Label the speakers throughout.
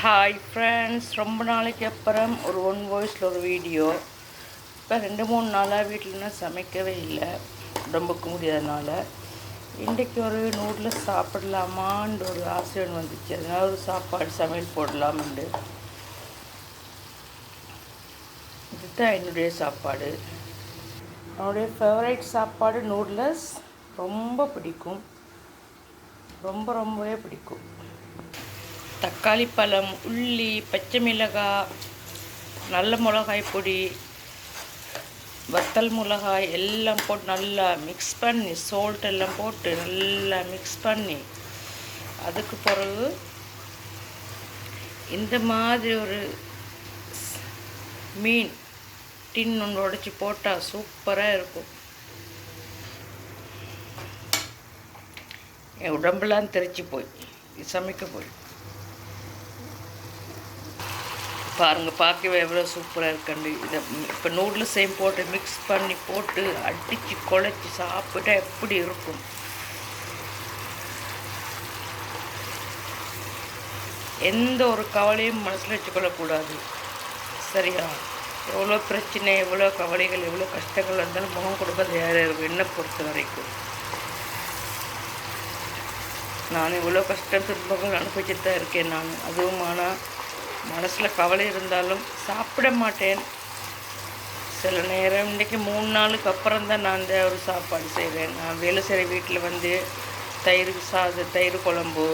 Speaker 1: Hi friends ரொம்ப நாளைக்கு அப்புறம் ஒரு ஒன் வாய்ஸில் ஒரு வீடியோ இப்போ ரெண்டு மூணு நாளாக வீட்டிலனா சமைக்கவே இல்லை. உடம்புக்கு முடியாதனால இன்றைக்கு ஒரு நூடில் சாப்பிடலாமான்ற ஒரு ஆசை ஒன்று வந்துச்சு. அதனால் ஒரு சாப்பாடு சமையல் போடலாம்னு இதுதான் என்னுடைய சாப்பாடு. என்னுடைய ஃபேவரைட் சாப்பாடு நூடுல்ஸ் ரொம்ப பிடிக்கும். ரொம்ப ரொம்பவே பிடிக்கும். தக்காளி பழம் உள்ளி பச்சை மிளகாய் நல்ல மிளகாய் பொடி வத்தல் மிளகாய் எல்லாம் போட்டு நல்லா மிக்ஸ் பண்ணி சோல்ட் எல்லாம் போட்டு நல்லா மிக்ஸ் பண்ணி அதுக்கு பிறகு இந்த மாதிரி ஒரு மீன் டின் ஒன்று உடச்சி போட்டால் சூப்பராக இருக்கும். என் உடம்பெல்லாம் தெரிச்சு போய் சமைக்க போய். பாருங்கள் பார்க்கவே எவ்வளோ சூப்பராக இருக்கண்டு இதை இப்போ நூடுல்ஸையும் போட்டு மிக்ஸ் பண்ணி போட்டு அடித்து குழச்சி சாப்பிட்டா எப்படி இருக்கும்? எந்த ஒரு கவலையும் மனசில் வச்சுக்கொள்ளக்கூடாது சரியா? எவ்வளோ பிரச்சனை எவ்வளோ கவலைகள் எவ்வளோ கஷ்டங்கள் இருந்தாலும் முகம் கொடுப்பது யார் என்னை பொறுத்த வரைக்கும். நான் இவ்வளோ கஷ்டம் துன்பங்கள் அனுபவிச்சுட்டு தான் இருக்கேன் நான். அதுவும் ஆனால் மனசில் கவலை இருந்தாலும் சாப்பிட மாட்டேன். சில நேரம் இன்றைக்கி மூணு நாளுக்கு அப்புறம் தான் நான் இந்த ஒரு சாப்பாடு செய்வேன். நான் வேலை செய்கிற வீட்டில் வந்து தயிர் சாது தயிர் குழம்பு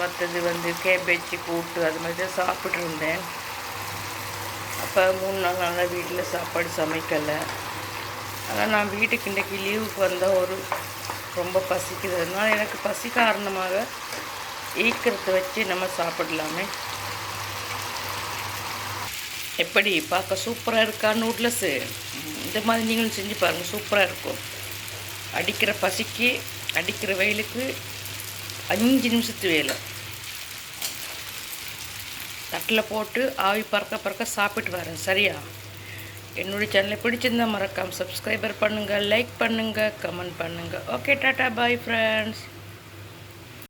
Speaker 1: மற்றது வந்து கேபேஜ் கூட்டு அது மாதிரி தான் சாப்பிட்ருந்தேன் அப்போ மூணு நாள் நாளாக வீட்டில் சாப்பாடு சமைக்கலை. ஆனால் நான் வீட்டுக்கு இன்றைக்கி லீவுக்கு வந்தால் ஒரு ரொம்ப பசிக்குது. அதனால் எனக்கு பசி காரணமாக ஈக்கிறத வச்சு நம்ம சாப்பிடலாமே. எப்படி பார்க்க சூப்பராக இருக்கா நூட்லஸ்ஸு இந்த மாதிரி நீங்களும் செஞ்சு பாருங்கள் சூப்பராக இருக்கும். அடிக்கிற பசிக்கு அடிக்கிற வெயிலுக்கு அஞ்சு நிமிஷத்து வேலை. தட்டில் போட்டு ஆவி பறக்க பறக்க சாப்பிட்டு வரேன் சரியா? என்னுடைய சேனலை பிடிச்சிருந்தா மறக்காம சப்ஸ்கிரைபர் பண்ணுங்கள் லைக் பண்ணுங்கள் கமெண்ட் பண்ணுங்கள் ஓகே டாட்டா பாய் ஃப்ரெண்ட்ஸ்